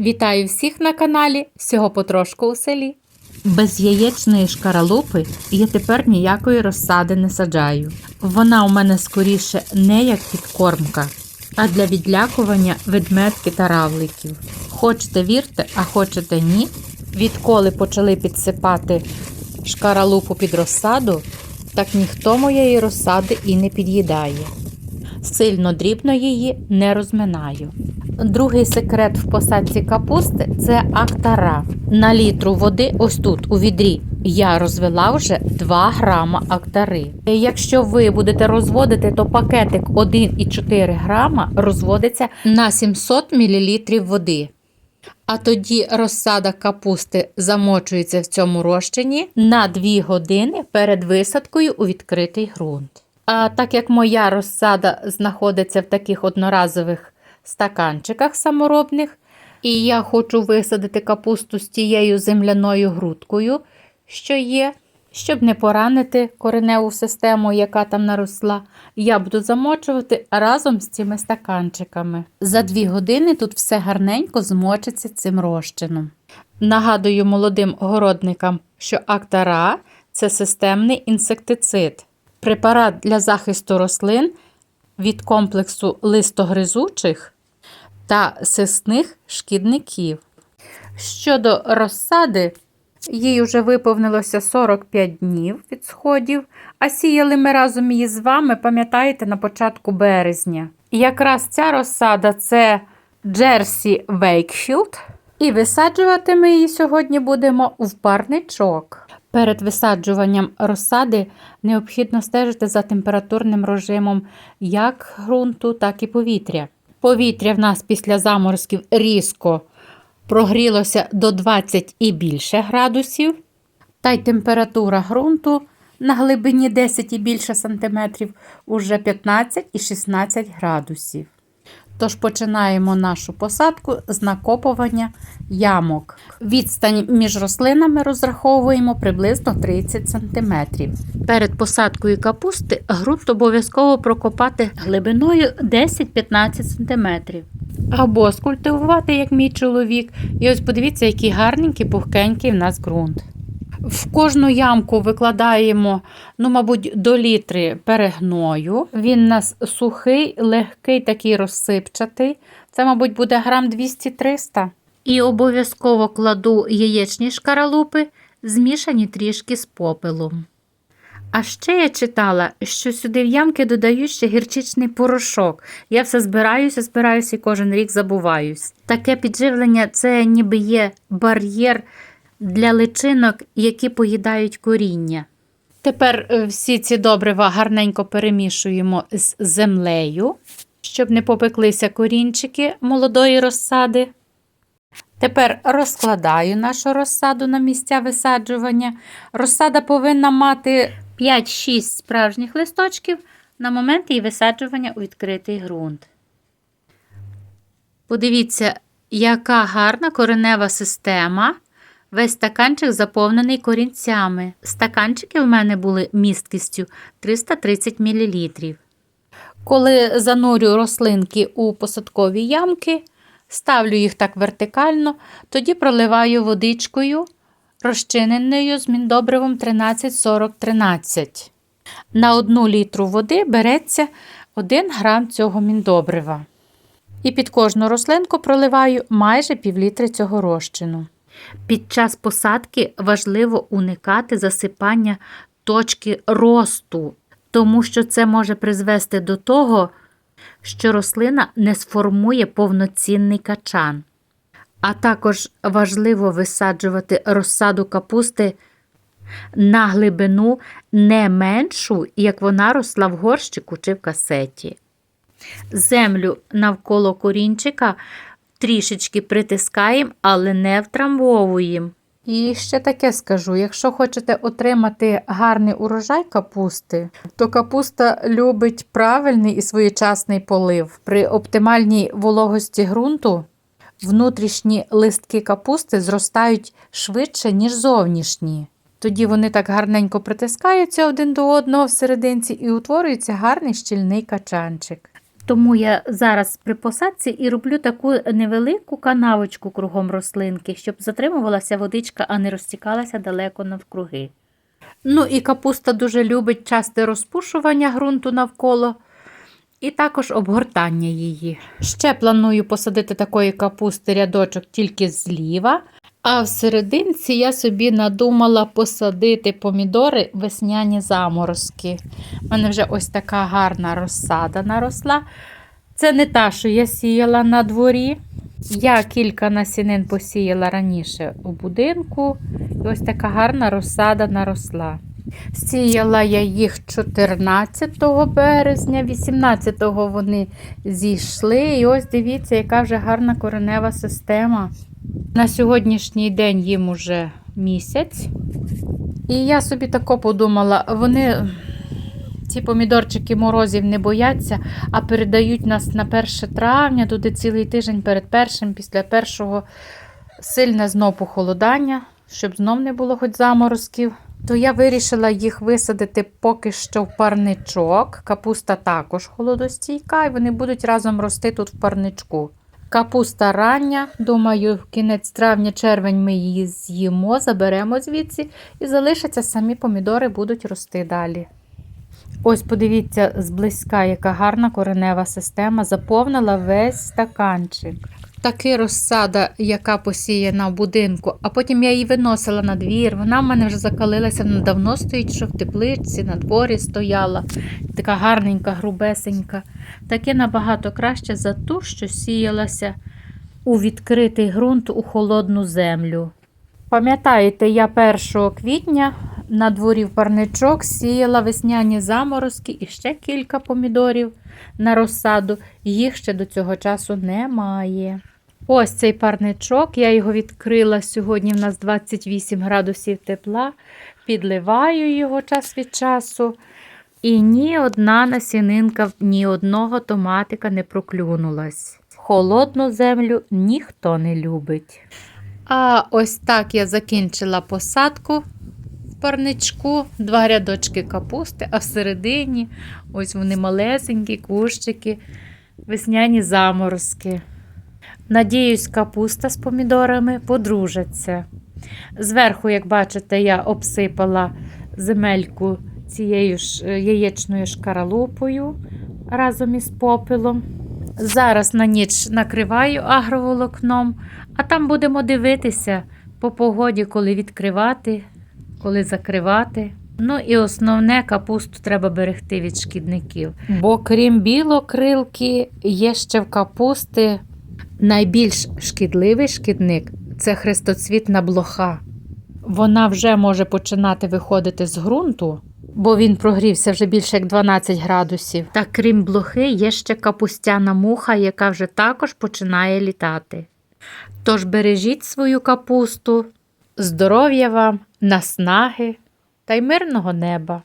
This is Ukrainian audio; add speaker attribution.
Speaker 1: Вітаю всіх на каналі Всього потрошку у селі. Без яєчної шкаралупи я тепер ніякої розсади не саджаю. Вона у мене скоріше не як підкормка, а для відлякування ведмедки та равликів. Хочете вірте, а хочете ні. Відколи почали підсипати шкаралупу під розсаду, так ніхто моєї розсади і не під'їдає. Сильно дрібно її не розминаю. Другий секрет в посадці капусти це актара. На літру води, ось тут у відрі, я розвела вже 2 грама актари. Якщо ви будете розводити, то пакетик 1,4 грама розводиться на 700 мл води. А тоді розсада капусти замочується в цьому розчині на 2 години перед висадкою у відкритий ґрунт. А так як моя розсада знаходиться в таких одноразових стаканчиках саморобних, і я хочу висадити капусту з тією земляною грудкою, що є, щоб не поранити кореневу систему, яка там наросла, я буду замочувати разом з цими стаканчиками. За дві години тут все гарненько змочиться цим розчином. Нагадую молодим городникам, що актара це системний інсектицид, препарат для захисту рослин від комплексу листогризучих та сисних шкідників. Щодо розсади, їй вже виповнилося 45 днів від сходів, а сіяли ми разом її з вами, пам'ятаєте, на початку березня. Якраз ця розсада це Джерсі Вейкфілд, і висаджувати ми її сьогодні будемо в парничок. Перед висаджуванням розсади необхідно стежити за температурним режимом як ґрунту, так і повітря. Повітря в нас після заморозків різко прогрілося до 20 і більше градусів, та й температура ґрунту на глибині 10 і більше сантиметрів уже 15 і 16 градусів. Тож починаємо нашу посадку з накопування ямок. Відстань між рослинами розраховуємо приблизно 30 см. Перед посадкою капусти ґрунт обов'язково прокопати глибиною 10-15 см. Або скультивувати, як мій чоловік. І ось подивіться, який гарненький, пухкенький в нас ґрунт. В кожну ямку викладаємо, ну, мабуть, до літри перегною. Він у нас сухий, легкий, такий розсипчатий. Це, мабуть, буде грам 200-300. І обов'язково кладу яєчні шкаралупи, змішані трішки з попелом. А ще я читала, що сюди в ямки додають ще гірчичний порошок. Я все збираюся, збираюся і кожен рік забуваюсь. Таке підживлення це ніби є бар'єр для личинок, які поїдають коріння. Тепер е, всі ці добрива гарненько перемішуємо з землею, щоб не попеклися корінчики молодої розсади. Тепер розкладаю нашу розсаду на місця висаджування. Розсада повинна мати 5-6 справжніх листочків на момент її висаджування у відкритий ґрунт. Подивіться, яка гарна коренева система. Весь стаканчик заповнений корінцями. Стаканчики в мене були місткістю 330 мл. Коли занурю рослинки у посадкові ямки, ставлю їх так вертикально, тоді проливаю водичкою, розчиненою з міндобривом 134013. На одну літру води береться 1 грам цього міндобрива. І під кожну рослинку проливаю майже півлітри цього розчину. Під час посадки важливо уникати засипання точки росту, тому що це може призвести до того, що рослина не сформує повноцінний качан. А також важливо висаджувати розсаду капусти на глибину не меншу, як вона росла в горщику чи в касеті. Землю навколо корінчика трішечки притискаємо, але не втрамбовуємо. І ще таке скажу: якщо хочете отримати гарний урожай капусти, то капуста любить правильний і своєчасний полив. При оптимальній вологості ґрунту внутрішні листки капусти зростають швидше, ніж зовнішні. Тоді вони так гарненько притискаються один до одного в і утворюється гарний щільний качанчик. Тому я зараз при посадці і роблю таку невелику канавочку кругом рослинки, щоб затримувалася водичка, а не розтікалася далеко навкруги. Ну і капуста дуже любить часте розпушування ґрунту навколо і також обгортання її. Ще планую посадити такої капусти рядочок тільки зліва, а в серединці я собі надумала посадити помідори весняні заморозки. У мене вже ось така гарна розсада наросла. Це не та, що я сіяла на дворі. Я кілька насінин посіяла раніше у будинку, і ось така гарна розсада наросла. Сіяла я їх 14 березня, 18-го вони зійшли. І ось дивіться, яка вже гарна коренева система. На сьогоднішній день їм уже місяць. І я собі тако подумала, вони, ці помідорчики морозів не бояться, а передають нас на 1 травня, туди цілий тиждень перед першим, після першого сильне знов похолодання, щоб знов не було хоч заморозків. То я вирішила їх висадити поки що в парничок. Капуста також холодостійка, і вони будуть разом рости тут в парничку. Капуста рання, думаю, в кінець травня-червень ми її з'їмо, заберемо звідси і залишаться самі помідори будуть рости далі. Ось подивіться зблизька, яка гарна коренева система заповнила весь стаканчик. Таки розсада, яка посіяна в будинку, а потім я її виносила на двір. Вона в мене вже закалилася, вона давно стоїть, що в теплиці, на дворі стояла. Така гарненька, грубесенька. Таке набагато краще за ту, що сіялася у відкритий ґрунт у холодну землю. Пам'ятаєте, я 1 квітня на дворі в парничок сіяла весняні заморозки і ще кілька помідорів на розсаду. Їх ще до цього часу немає. Ось цей парничок, я його відкрила сьогодні. В нас 28 градусів тепла. Підливаю його час від часу. І ні одна насінинка, ні одного томатика не проклюнулась. Холодну землю ніхто не любить. А ось так я закінчила посадку парничку, два рядочки капусти, а всередині ось вони малесенькі кущики, весняні заморозки. Надіюсь, капуста з помідорами подружаться. Зверху, як бачите, я обсипала земельку цією ж е, яєчною шкаралупою разом із попелом. Зараз на ніч накриваю агроволокном, а там будемо дивитися по погоді, коли відкривати, коли закривати. Ну і основне капусту треба берегти від шкідників. Бо крім білокрилки, є ще в капусти найбільш шкідливий шкідник це хрестоцвітна блоха. Вона вже може починати виходити з ґрунту, бо він прогрівся вже більше як 12 градусів. Та крім блохи, є ще капустяна муха, яка вже також починає літати. Тож бережіть свою капусту, здоров'я вам, наснаги та й мирного неба!